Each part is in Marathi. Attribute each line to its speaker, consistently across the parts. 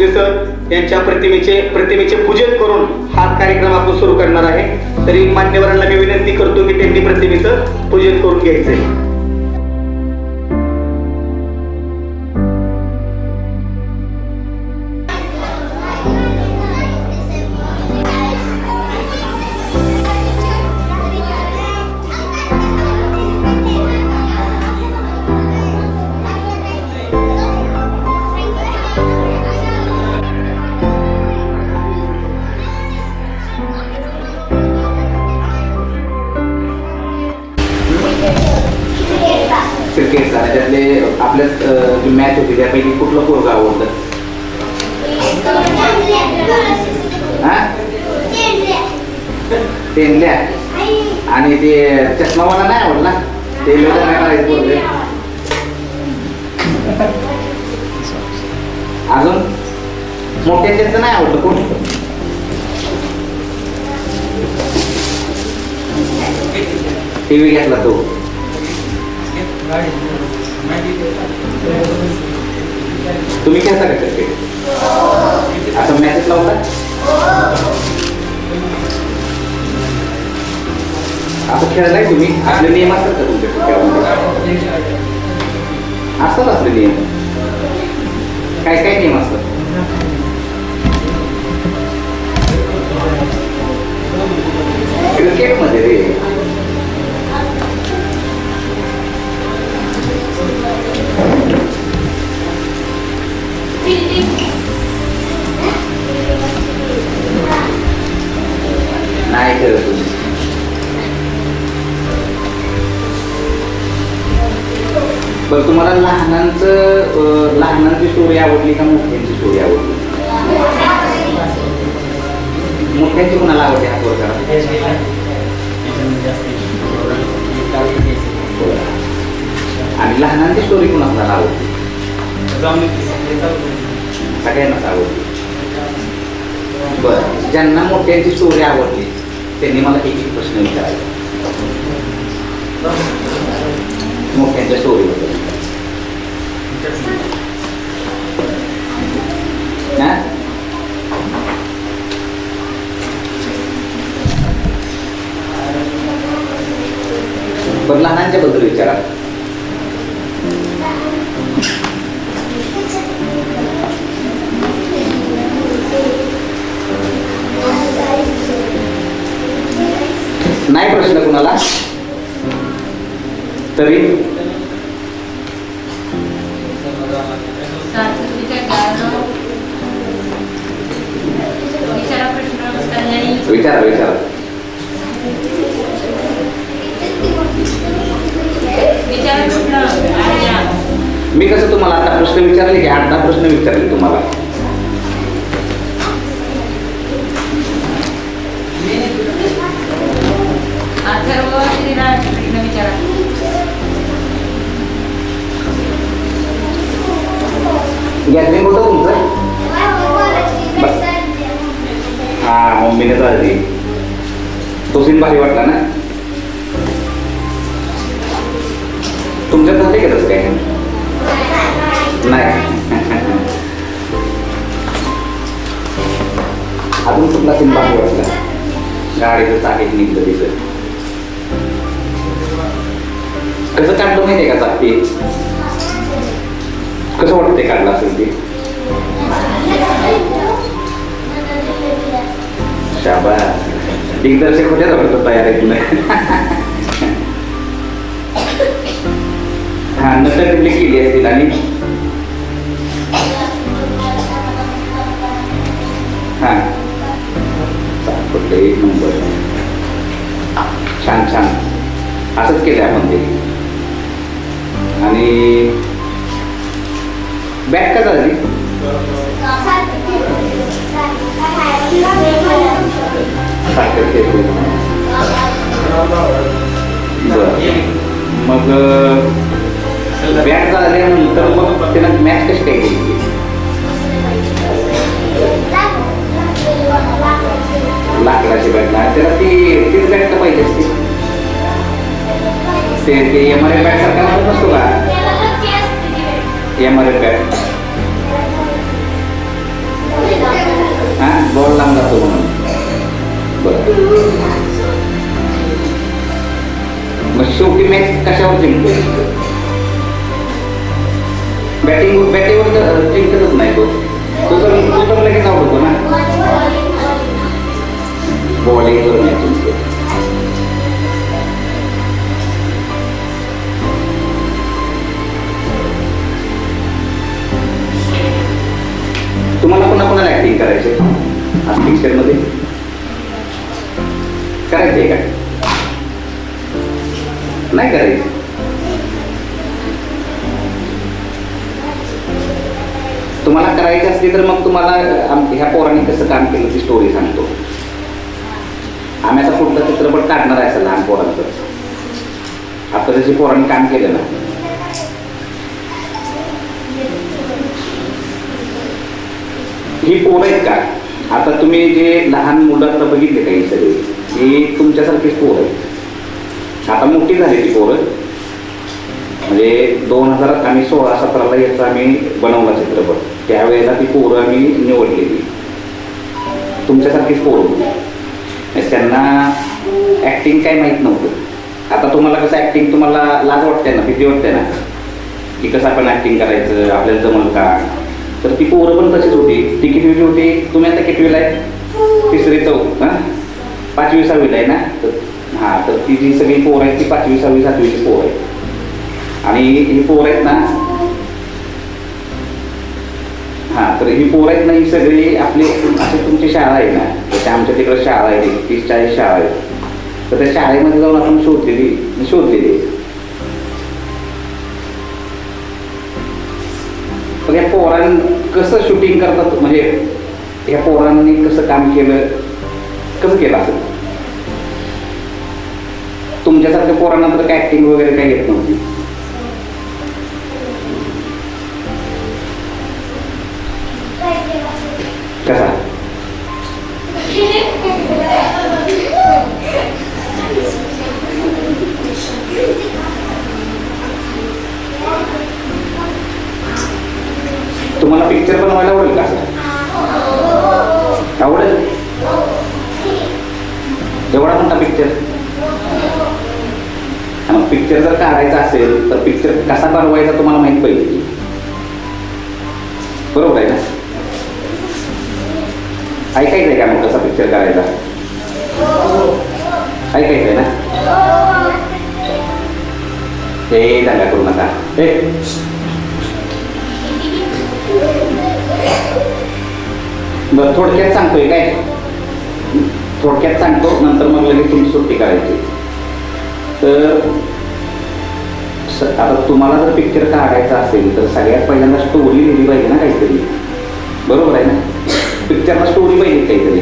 Speaker 1: भोसले सर यांच्या प्रतिमेचे प्रतिमेचे पूजन करून हा कार्यक्रम आपण सुरू करणार आहे. तरी मान्यवरांना मी विनंती करतो की त्यांनी प्रतिमेचं पूजन करून घ्यायचंय. तेंडल्या आणि ते चष्मावाला नाही आवडला ते लोक काय करायचं पोरगे अजून? मोठ्याचं नाही आवडलं कोण? टीव्ही घेतला तो. तुम्ही खेळता का क्रिकेट आता मॅचेस लावता? असं खेळलाय तुम्ही आपले नियम असतात का तुमच्या असतात आपले नियम. काय काय नियम असतात? क्रिकेटमध्ये रे. नाही खेळत तुम्ही. बरं तुम्हाला लहानांचं लहानांची स्टोरी आवडली का मोठ्यांची स्टोरी आवडली? मोठ्यांची कोणाला आवडते हात करा आणि लहानांची स्टोरी कोणाला आवडते सगळ्यांनाच आवडते बरं ज्यांना मोठ्यांची स्टोरी आवडली त्यांनी मला एक एक प्रश्न विचारायचा. मोठ्यांच्या स्टोरीबद्दल हा? बरं लहानांच्या बद्दल विचारा नाही प्रश्न कुणाला तरी?
Speaker 2: विचारा
Speaker 1: विचारा. मी कसं तुम्हाला आता प्रश्न विचारले की आठ दहा प्रश्न विचारले तुम्हाला? गॅदरिंग होतं तुमचं हा मम्मीने चालली तो सीन भारी वाटला ना तुमच्यात झाले का तसं काय नाही अजून कुठला सीन भारी वाटला गाडीचं चाकीत निघलं तिथं कसं काढलं माहितीये का चाकी कसं वाटतंय काढलं असेल ते? शाबा दिग्दर्शक होत्या वाटतं तयार आहे तुला. हा नंतर कुठली केली असतील आणि? हा. कुठले एक नंबर. छान छान. असंच केलं आपण ते. आणि बॅग का झाली? मग बॅग झाल्यानंतर मग त्यानं मॅच कशी काय केली? लाकडाची बॅग ना त्याला ती तीच बॅग तर पाहिजे असते ते एम आर एफ बॅट सारखा नसतो का? एम आर एफ बॉल लांब जातो म्हणून. मग शेवटी मॅच कशावर जिंकतो बॅटिंग बॅटिंगवर तर जिंकतच नाही तो. तो तर तो तर लगेच आवडतो ना. ना करून. असली तर मग तुम्हाला ह्या पोरांनी कसं काम केलं ती स्टोरी सांगतो. आम्ही आता पुढचा चित्रपट काढणार आहे असं लहान पोरांचं. आता जशी पोरांनी काम केलं ना ही पोरं आहेत का? आता तुम्ही जे लहान मुलं आता बघितले काही सगळे? ही तुमच्यासारखीच पोरं आहेत. आता मोठी झाली ती पोरं. म्हणजे दोन हजार आम्ही सोळा सतराला याचा आम्ही बनवला चित्रपट. त्यावेळेला ती पोरं आम्ही निवडलेली. तुमच्यासारखीच पोरं. होती त्यांना ॲक्टिंग काय माहीत नव्हतं. आता तुम्हाला कसं ॲक्टिंग तुम्हाला लाज वाटते ना भीती वाटते ना? की कसं आपण ॲक्टिंग करायचं आपल्याला जमल का? तर ती पोरं पण तशीच होती. ती कितवीची होती? तुम्ही आता कितवीला आहे? तिसरी चौ हां? पाचवी सहावीला आहे ना? तर हां तर ती जी सगळी पोरं आहेत ती पाचवी सहावी सातवीची पोरं आहे आणि ही पोर आहेत ना? हा तर ही पोर आहेत ना ही सगळी आपली अशी तुमची शाळा आहे ना? त्या आमच्या तिकडे शाळा आहे एक तीस चाळीस शाळा आहेत. तर त्या शाळेमध्ये जाऊन आपण शोधलेली शोधलेली. पण या पोरां कसं शूटिंग करतात? म्हणजे या पोरांनी कसं काम केलं? कसं केलं असं? तुमच्यासारख्या पोरांना तर काय ऍक्टिंग वगैरे काही येत नव्हती. बनवायचा तुम्हाला माहीत पाहिजे बरोबर आहे ना? ऐकायचं आहे का मग कसा पिक्चर करायचा आहे ना? हे दंगा करू नका. हे बरं थोडक्यात सांगतोय काय? थोडक्यात सांगतो नंतर मग लगेच तुमची सुट्टी करायची तर स- आता तुम्हाला जर पिक्चर काढायचा असेल तर सगळ्यात पहिल्यांदा स्टोरी लिहिली पाहिजे ना काहीतरी. बरोबर आहे ना? पिक्चरला स्टोरी पाहिजे काहीतरी.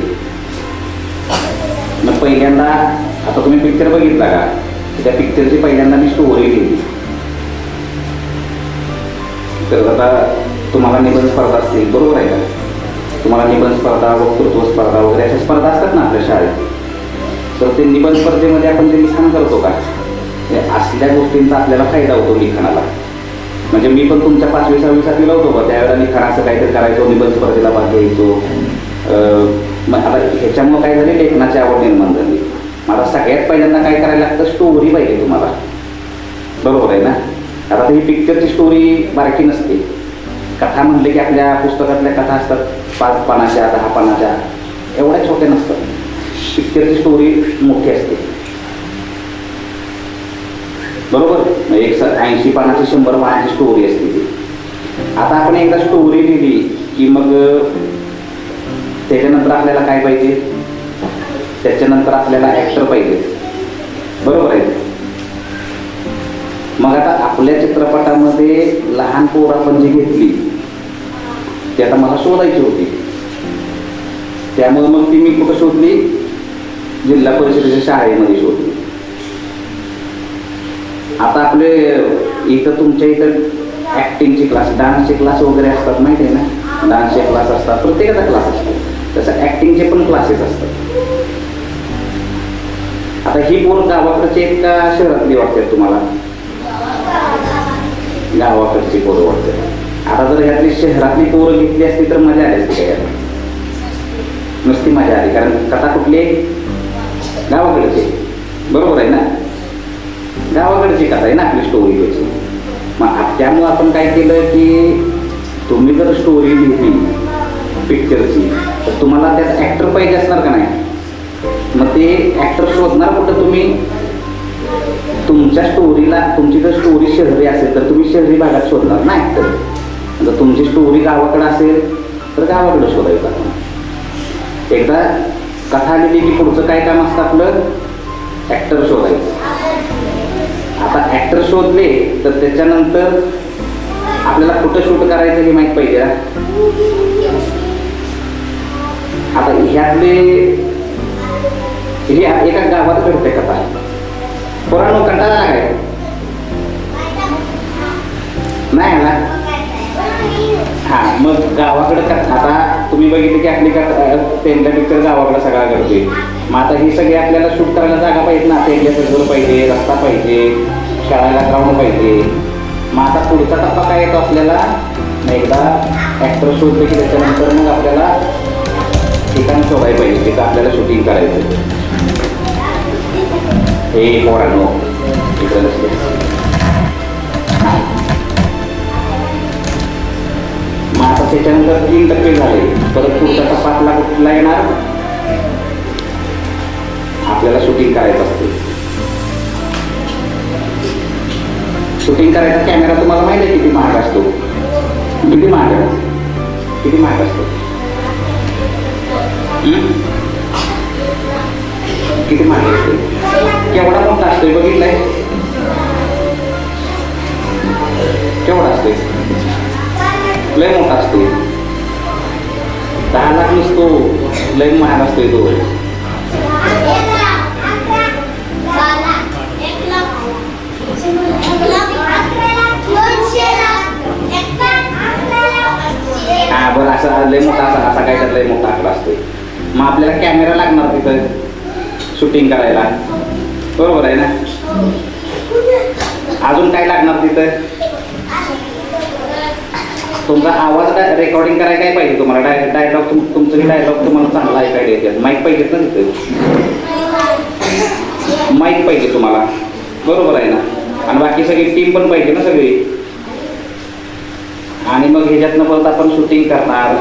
Speaker 1: मग पहिल्यांदा आता तुम्ही पिक्चर बघितला का? त्या पिक्चरची पहिल्यांदा मी स्टोरी लिहिली. तर आता तुम्हाला निबंध स्पर्धा असतील बरोबर आहे का? तुम्हाला निबंध स्पर्धा वक्तृत्व स्पर्धा वगैरे अशा स्पर्धा असतात ना आपल्या शाळेत. तर ते निबंध स्पर्धेमध्ये आपण ते लिखाण करतो का? हे असल्या गोष्टींचा आपल्याला फायदा होतो लिखाणाला. म्हणजे मी पण तुमच्या पाचवी सहावी सातवीला होतो का त्यावेळेला लिखाण असं काहीतरी करायचो निबंध स्पर्धेला भाग घ्यायचो. मग आता ह्याच्यामुळं काय झाले लेखनाची आवड निर्माण झाली. मला सगळ्यात पहिल्यांदा काय करायला लागतं स्टोरी पाहिजे तुम्हाला. बरोबर आहे ना? आता ही पिक्चरची स्टोरी बारकी नसते. कथा म्हणले की आपल्या पुस्तकातल्या कथा असतात. पाच पानाच्या दहा पानाच्या. एवढ्या छोट्या नसतात. पिक्चरची स्टोरी मोठी असते. बरोबर? एक ऐंशी पानाची शंभर पानाची स्टोरी असते ती. आता आपण एकदा स्टोरी लिहिली की मग त्याच्यानंतर आपल्याला काय पाहिजे? त्याच्यानंतर आपल्याला ऍक्टर पाहिजे. बरोबर आहे? मग आता आपल्या चित्रपटामध्ये लहान पोर आपण जी घेतली ती आता मला शोधायची होती. त्यामुळे मग ती मी कुठं शोधली? जिल्हा परिषदेच्या शाळेमध्ये शोधली. आता आपले इथं तुमच्या इथं ॲक्टिंगचे क्लास डान्सचे क्लास वगैरे असतात माहिती आहे ना डान्सचे क्लास असतात प्रत्येकाचा क्लास असतो. तसं ॲक्टिंगचे पण क्लासेस असतात. आता ही पोर गावाकडचे आहेत का शहरातली वाटतात तुम्हाला? गावाकडची पोरं वाटते. आता जर ह्यातली शहरातली पोरं घेतली असती तर मजा आली असती काय नुसती मजा आली कारण कथा कुठली? गावाकडची. बरोबर आहे ना? गावाकडची कथा आहे ना आपली स्टोरी त्याची मग त्यामुळं आपण काय केलं की तुम्ही जर स्टोरी लिहिली पिक्चरची तर तुम्हाला त्यात ॲक्टर पाहिजे असणार का नाही? मग ते ॲक्टर शोधणार कुठं तुम्ही? तुमच्या स्टोरीला तुमची जर स्टोरी शहरी असेल तर तुम्ही शहरी भागात शोधणार ना ॲक्टर जर तुमची स्टोरी गावाकडं असेल तर गावाकडं शोधायचं आपण. एकदा कथा लिहिली की पुढचं काय काम असतं आपलं? ॲक्टर शोधायचं. आता ॲक्टर शोधले तर त्याच्यानंतर आपल्याला कुठं शूट करायचं हे माहीत पाहिजे आता ह्यातले हे एका गावात घडते कथा. पुराण कंटाळा आहे नाही आला? हा मग गावाकडे आता तुम्ही बघितलं की आपली त्यांचा पिक्चर गावाकडे सगळा करतोय. मग आता ही सगळी आपल्याला शूट करायला जागा पाहिजे ना त्यांच्या घर पाहिजे रस्ता पाहिजे खेळायला ग्राउंड पाहिजे. मग आता पुढचा टप्पा काय येतो आपल्याला? एकदा ॲक्टर शोधले की त्याच्यानंतर मग आपल्याला ठिकाण शोधायला पाहिजे तिथं आपल्याला शूटिंग करायचं. हे पोरांनो त्याच्यानंतर तीन टप्पे झाले. परत पुढचा टप्पा आपला कुठला येणार? आपल्याला शूटिंग करायचं असते. शूटिंग करायचा कॅमेरा तुम्हाला माहिती आहे किती महाग असतो? किती महाग किती महाग असतो? किती महाग असतो केवढा मोठा असतोय? बघितलाय? केवढा असतोय? लय मोठा असतो. दहा लाख नसतो लय महाग असतोय तो. हा बरं असं लय मोठा असा असा काय तर लय मोठा आकडा असतोय. मग आपल्याला कॅमेरा लागणार तिथं शूटिंग करायला. बरोबर आहे ना? अजून काय लागणार तिथं? तुमचा आवाज काय रेकॉर्डिंग करायला काय पाहिजे तुम्हाला? डाय डायलॉग तुम तुमचं डायलॉग तुम्हाला चांगला ऐकायला येते. माईक पाहिजेत ना तिथे? माईक पाहिजे तुम्हाला. बरोबर आहे ना? आणि बाकी सगळी टीम पण पाहिजे ना सगळी? आणि मग ह्याच्यातनं परत आपण शूटिंग करणार.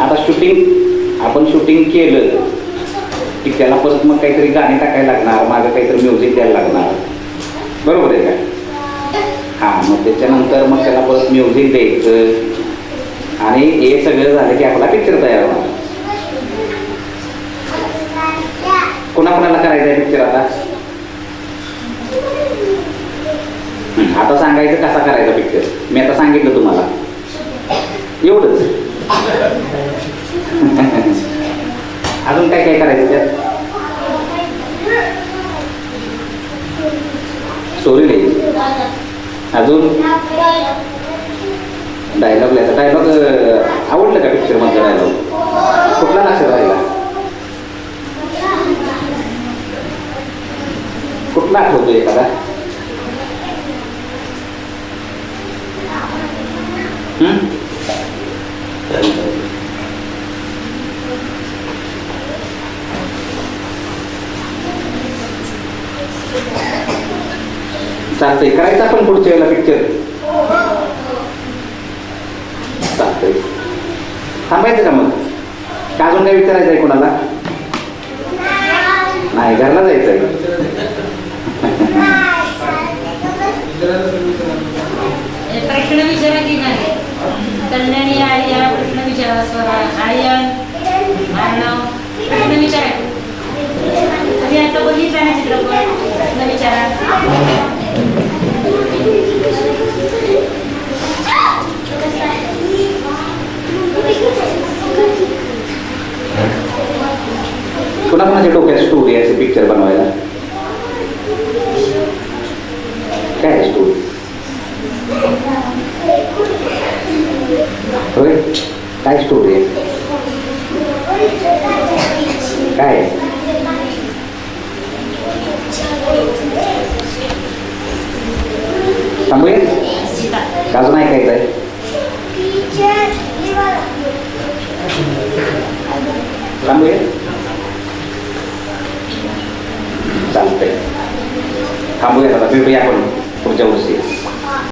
Speaker 1: आता शूटिंग आपण शूटिंग केलं की त्याला परत मग काहीतरी गाणी टाकायला लागणार मागं काहीतरी म्युझिक द्यायला लागणार. बरोबर आहे का? हां मग त्याच्यानंतर मग त्याला परत म्युझिक द्यायचं. आणि हे सगळं झालं की आपला पिक्चर तयार होणार. कोणाकोणाला करायचं आहे पिक्चर आता? आता सांगायचं कसा करायचा पिक्चर मी आता सांगितलं तुम्हाला. एवढंच. अजून काय काय करायचं त्यात? स्टोरी लिहायची अजून? डायलॉग लिहायचा डायलॉग आवडलं का पिक्चर मधला डायलॉग कुठला लक्षात राहिला? कुठला आठवतो एखादा? चालतंय. करायचं आपण पुढच्या काय विचारायचं आहे कोणाला? नाही घरला जायचंय
Speaker 2: प्रश्न विचारा की नाही? कल्याणी आर्या प्रश्न विचारा स्वरा. आर्यन आर्णव प्रश्न विचारा. तुम्ही आता बघितला ना चित्रपट? प्रश्न विचारा.
Speaker 1: कुणाकुणाच्या डोक्यात स्टोरी याचं पिक्चर बनवायला काय स्टोरी होय काय स्टोरी आहे काय आहे? थांबूया
Speaker 2: सांगते
Speaker 1: थांबूया आता भेटूया
Speaker 3: आपण
Speaker 1: पुढच्या वर्षी